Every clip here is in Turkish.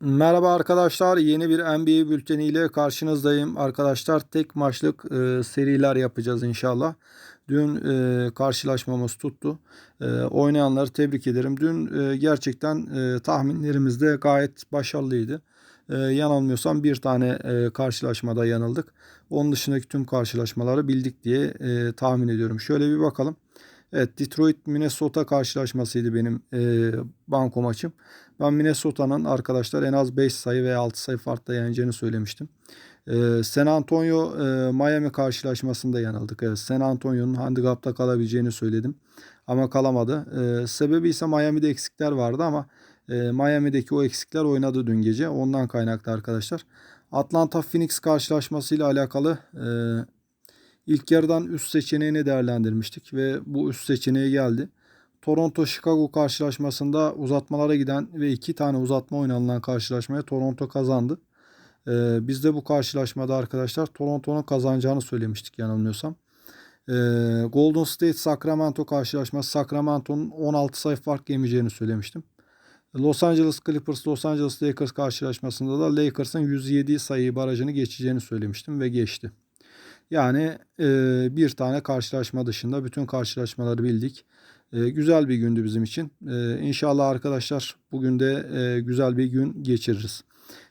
Merhaba arkadaşlar. Yeni bir NBA bülteni ile karşınızdayım. Arkadaşlar tek maçlık e, seriler yapacağız inşallah. Dün e, karşılaşmamız tuttu. E, oynayanları tebrik ederim. Dün e, gerçekten e, tahminlerimiz de gayet başarılıydı. E, yanılmıyorsam bir tane e, karşılaşmada yanıldık. Onun dışındaki tüm karşılaşmaları bildik diye e, tahmin ediyorum. Şöyle bir bakalım. Evet Detroit Minnesota karşılaşmasıydı benim e, banko maçım. Ben Minnesota'nın arkadaşlar en az 5 sayı veya 6 sayı farkla yeneceğini söylemiştim. E, San Antonio e, Miami karşılaşmasında yanıldık. Evet, San Antonio'nun handikapta kalabileceğini söyledim. Ama kalamadı. E, sebebi ise Miami'de eksikler vardı ama e, Miami'deki o eksikler oynadı dün gece. Ondan kaynaklı arkadaşlar. Atlanta Phoenix karşılaşmasıyla alakalı e, İlk yarıdan üst seçeneğini değerlendirmiştik ve bu üst seçeneği geldi. Toronto Chicago karşılaşmasında uzatmalara giden ve iki tane uzatma oynanılan karşılaşmaya Toronto kazandı. Ee, biz de bu karşılaşmada arkadaşlar Toronto'nun kazanacağını söylemiştik yanılmıyorsam. Ee, Golden State Sacramento karşılaşması Sacramento'nun 16 sayı fark yemeyeceğini söylemiştim. Los Angeles Clippers Los Angeles Lakers karşılaşmasında da Lakers'ın 107 sayı barajını geçeceğini söylemiştim ve geçti. Yani e, bir tane karşılaşma dışında bütün karşılaşmaları bildik. E, güzel bir gündü bizim için. E, inşallah arkadaşlar bugün de e, güzel bir gün geçiririz.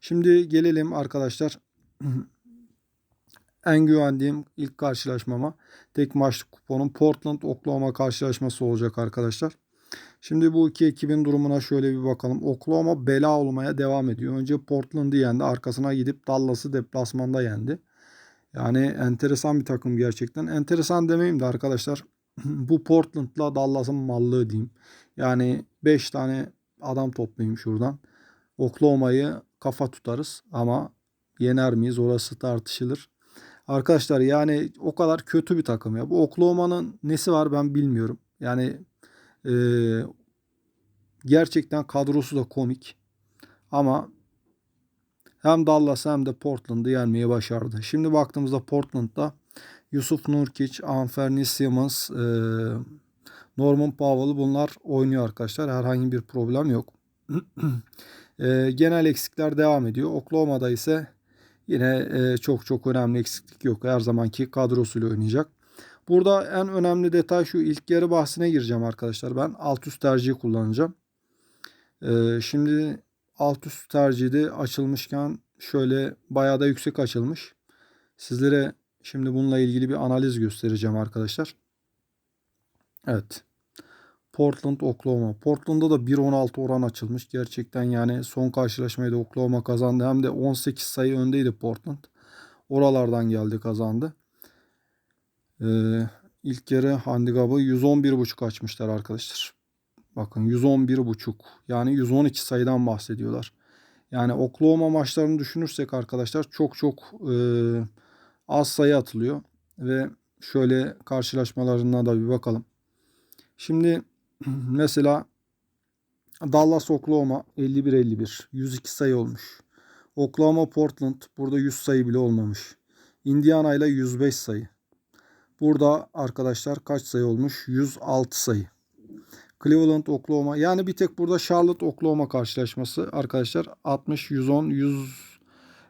Şimdi gelelim arkadaşlar en güvendiğim ilk karşılaşmama tek maçlık kuponun Portland Oklahoma karşılaşması olacak arkadaşlar. Şimdi bu iki ekibin durumuna şöyle bir bakalım. Oklahoma bela olmaya devam ediyor. Önce Portland'ı yendi. Arkasına gidip Dallas'ı deplasmanda yendi. Yani enteresan bir takım gerçekten. Enteresan demeyeyim de arkadaşlar bu Portland'la Dallas'ın mallığı diyeyim. Yani 5 tane adam toplayayım şuradan. Oklahoma'yı kafa tutarız ama yener miyiz orası tartışılır. Arkadaşlar yani o kadar kötü bir takım ya. Bu Oklahoma'nın nesi var ben bilmiyorum. Yani e, gerçekten kadrosu da komik. Ama hem Dallas hem de Portland'ı yenmeyi başardı. Şimdi baktığımızda Portland'da Yusuf Nurkic, Anferni Simmons, e, Norman Powell bunlar oynuyor arkadaşlar. Herhangi bir problem yok. e, genel eksikler devam ediyor. Oklahoma'da ise yine e, çok çok önemli eksiklik yok. Her zamanki kadrosuyla oynayacak. Burada en önemli detay şu ilk yarı bahsine gireceğim arkadaşlar. Ben alt üst tercihi kullanacağım. Şimdi alt üst tercihi açılmışken şöyle bayağı da yüksek açılmış. Sizlere şimdi bununla ilgili bir analiz göstereceğim arkadaşlar. Evet. Portland Oklahoma. Portland'da da 1.16 oran açılmış. Gerçekten yani son karşılaşmayı da Oklahoma kazandı. Hem de 18 sayı öndeydi Portland. Oralardan geldi kazandı. Ee, ilk yarı handikabı 111.5 açmışlar arkadaşlar. Bakın 111.5 yani 112 sayıdan bahsediyorlar. Yani Oklahoma maçlarını düşünürsek arkadaşlar çok çok e, az sayı atılıyor. Ve şöyle karşılaşmalarına da bir bakalım. Şimdi mesela Dallas Oklahoma 51-51 102 sayı olmuş. Oklahoma Portland burada 100 sayı bile olmamış. Indiana ile 105 sayı. Burada arkadaşlar kaç sayı olmuş? 106 sayı. Cleveland Oklahoma. Yani bir tek burada Charlotte Oklahoma karşılaşması arkadaşlar 60 110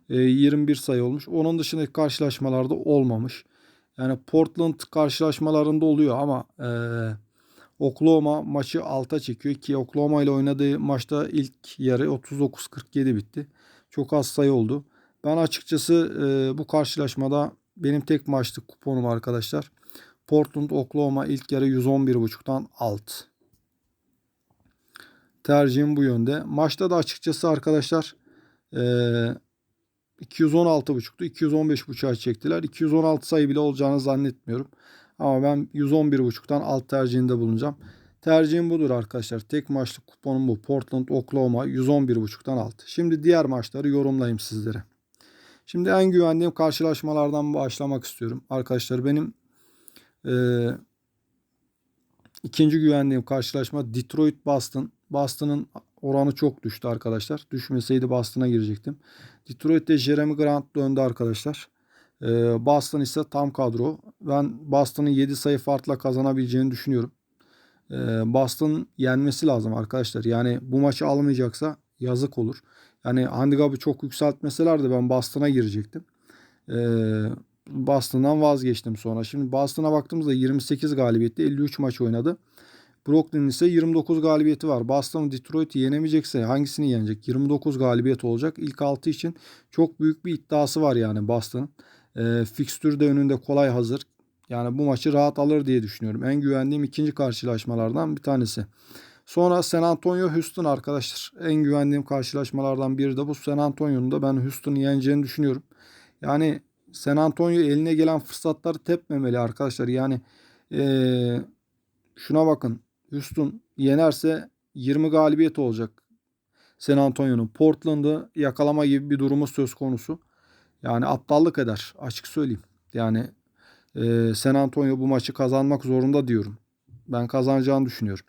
121 sayı olmuş. Onun dışındaki karşılaşmalarda olmamış. Yani Portland karşılaşmalarında oluyor ama e, Oklahoma maçı alta çekiyor ki Oklahoma ile oynadığı maçta ilk yarı 39-47 bitti. Çok az sayı oldu. Ben açıkçası e, bu karşılaşmada benim tek maçlık kuponum arkadaşlar. Portland Oklahoma ilk yarı 111.5'tan alt. Tercihim bu yönde. Maçta da açıkçası arkadaşlar e, 216.5'tu. 215.5'a çektiler. 216 sayı bile olacağını zannetmiyorum. Ama ben 111.5'tan alt tercihinde bulunacağım. Tercihim budur arkadaşlar. Tek maçlık kuponum bu. Portland, Oklahoma 111.5'tan alt. Şimdi diğer maçları yorumlayayım sizlere. Şimdi en güvendiğim karşılaşmalardan başlamak istiyorum. Arkadaşlar benim e, ikinci güvendiğim karşılaşma Detroit Boston. Boston'ın oranı çok düştü arkadaşlar. Düşmeseydi Boston'a girecektim. Detroit'te Jeremy Grant döndü arkadaşlar. Ee, Boston ise tam kadro. Ben Boston'ın 7 sayı farkla kazanabileceğini düşünüyorum. Ee, Boston yenmesi lazım arkadaşlar. Yani bu maçı almayacaksa Yazık olur. Yani handikapı çok yükseltmeseler de ben Boston'a girecektim. Ee, Boston'dan vazgeçtim sonra. Şimdi Boston'a baktığımızda 28 galibiyette 53 maç oynadı. Brooklyn ise 29 galibiyeti var. Boston Detroit'i yenemeyecekse hangisini yenecek? 29 galibiyet olacak. İlk 6 için çok büyük bir iddiası var yani Boston'ın. E, fikstür de önünde kolay hazır. Yani bu maçı rahat alır diye düşünüyorum. En güvendiğim ikinci karşılaşmalardan bir tanesi. Sonra San Antonio Houston arkadaşlar. En güvendiğim karşılaşmalardan biri de bu. San Antonio'nun da ben Houston'u yeneceğini düşünüyorum. Yani San Antonio eline gelen fırsatları tepmemeli arkadaşlar. Yani ee, şuna bakın. Houston yenerse 20 galibiyet olacak. San Antonio'nun Portland'ı yakalama gibi bir durumu söz konusu. Yani aptallık eder açık söyleyeyim. Yani e, San Antonio bu maçı kazanmak zorunda diyorum. Ben kazanacağını düşünüyorum.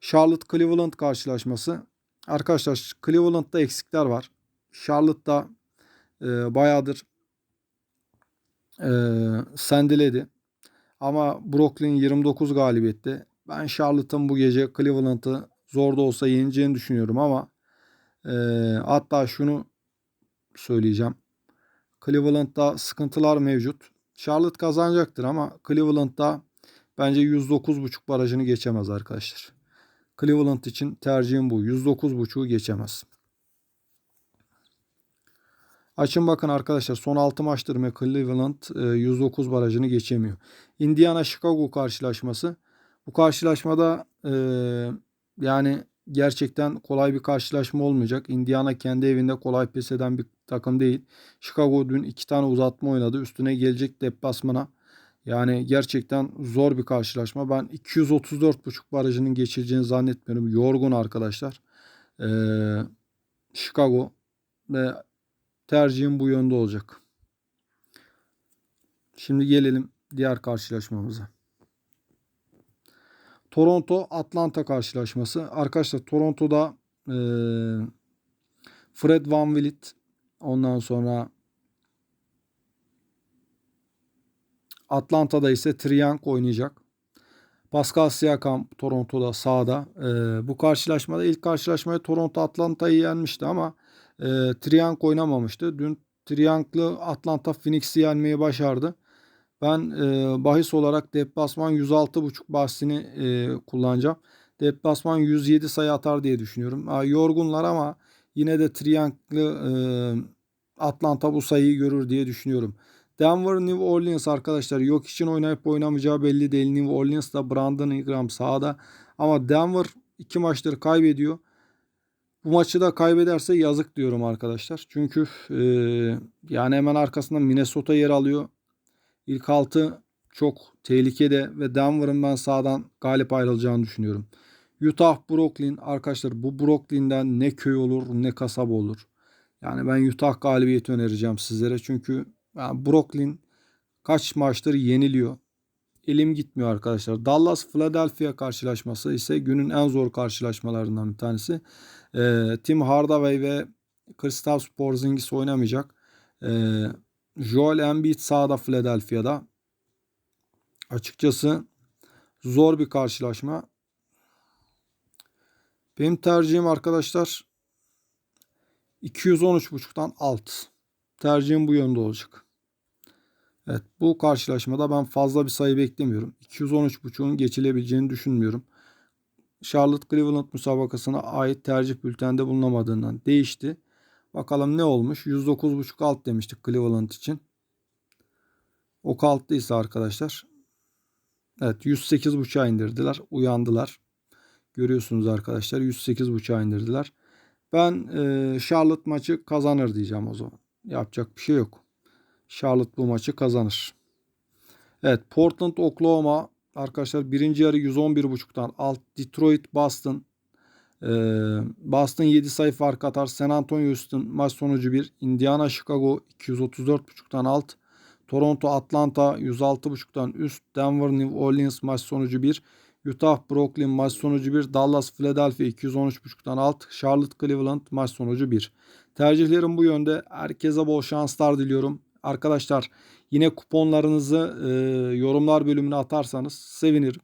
Charlotte Cleveland karşılaşması. Arkadaşlar Cleveland'da eksikler var. Charlotte'da e, bayağıdır e, sendeledi. Ama Brooklyn 29 galibiyette. Ben Charlotte'ın bu gece Cleveland'ı zor da olsa yeneceğini düşünüyorum ama e, hatta şunu söyleyeceğim. Cleveland'da sıkıntılar mevcut. Charlotte kazanacaktır ama Cleveland'da bence 109.5 barajını geçemez arkadaşlar. Cleveland için tercihim bu. 109.5'u geçemez. Açın bakın arkadaşlar son 6 maçtır mı Cleveland 109 e, barajını geçemiyor. Indiana Chicago karşılaşması. Bu karşılaşmada e, yani gerçekten kolay bir karşılaşma olmayacak. Indiana kendi evinde kolay pes eden bir takım değil. Chicago dün iki tane uzatma oynadı. Üstüne gelecek deplasmana. Yani gerçekten zor bir karşılaşma. Ben 234.5 barajının geçileceğini zannetmiyorum. Yorgun arkadaşlar. Ee, Chicago ve tercihim bu yönde olacak. Şimdi gelelim diğer karşılaşmamıza. Toronto Atlanta karşılaşması. Arkadaşlar Toronto'da e, Fred Van Vliet ondan sonra Atlanta'da ise Triank oynayacak. Pascal Siakam Toronto'da sağda. E, bu karşılaşmada ilk karşılaşmaya Toronto Atlanta'yı yenmişti ama e, Triank oynamamıştı. Dün Triank'lı Atlanta Phoenix'i yenmeyi başardı. Ben e, bahis olarak deplasman 106.5 bahsini e, kullanacağım. Deplasman 107 sayı atar diye düşünüyorum. Ha, yorgunlar ama yine de Triank'lı e, Atlanta bu sayıyı görür diye düşünüyorum. Denver New Orleans arkadaşlar yok için oynayıp oynamayacağı belli değil. New Orleans'da Brandon Ingram sahada ama Denver iki maçtır kaybediyor. Bu maçı da kaybederse yazık diyorum arkadaşlar. Çünkü e, yani hemen arkasında Minnesota yer alıyor. İlk altı çok tehlikede ve Denver'ın ben sağdan galip ayrılacağını düşünüyorum. Utah Brooklyn arkadaşlar bu Brooklyn'den ne köy olur ne kasaba olur. Yani ben Utah galibiyeti önereceğim sizlere. Çünkü yani Brooklyn kaç maçtır yeniliyor. Elim gitmiyor arkadaşlar. Dallas Philadelphia karşılaşması ise günün en zor karşılaşmalarından bir tanesi. Ee, Tim Hardaway ve Kristaps Porzingis oynamayacak. Ee, Joel Embiid sağda Philadelphia'da. Açıkçası zor bir karşılaşma. Benim tercihim arkadaşlar 213.5'tan alt. Tercihim bu yönde olacak. Evet bu karşılaşmada ben fazla bir sayı beklemiyorum. 213.5'un geçilebileceğini düşünmüyorum. Charlotte Cleveland müsabakasına ait tercih bültende bulunamadığından değişti. Bakalım ne olmuş? 109.5 alt demiştik Cleveland için. O altlıysa arkadaşlar. Evet 108.5'a indirdiler. Uyandılar. Görüyorsunuz arkadaşlar 108.5'a indirdiler. Ben e, Charlotte maçı kazanır diyeceğim o zaman. Yapacak bir şey yok. Charlotte bu maçı kazanır. Evet Portland Oklahoma arkadaşlar birinci yarı 111.5'tan alt Detroit Boston Boston 7 sayı fark atar. San Antonio Houston maç sonucu 1. Indiana Chicago 234.5'tan alt. Toronto Atlanta 106.5'tan üst. Denver New Orleans maç sonucu 1. Utah Brooklyn maç sonucu 1. Dallas Philadelphia 213.5'tan alt. Charlotte Cleveland maç sonucu 1. Tercihlerim bu yönde. Herkese bol şanslar diliyorum. Arkadaşlar yine kuponlarınızı e, yorumlar bölümüne atarsanız sevinirim.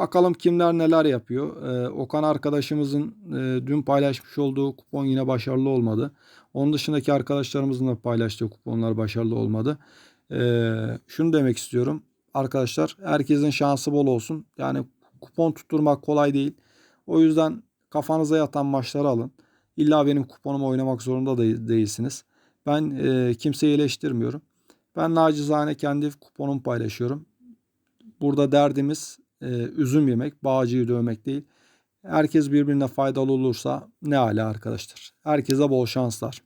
Bakalım kimler neler yapıyor. Ee, Okan arkadaşımızın e, dün paylaşmış olduğu kupon yine başarılı olmadı. Onun dışındaki arkadaşlarımızın da paylaştığı kuponlar başarılı olmadı. Ee, şunu demek istiyorum. Arkadaşlar herkesin şansı bol olsun. Yani kupon tutturmak kolay değil. O yüzden kafanıza yatan maçları alın. İlla benim kuponumu oynamak zorunda da değilsiniz. Ben e, kimseyi eleştirmiyorum. Ben nacizane kendi kuponumu paylaşıyorum. Burada derdimiz e, üzüm yemek, bağcıyı dövmek değil. Herkes birbirine faydalı olursa ne ala arkadaşlar. Herkese bol şanslar.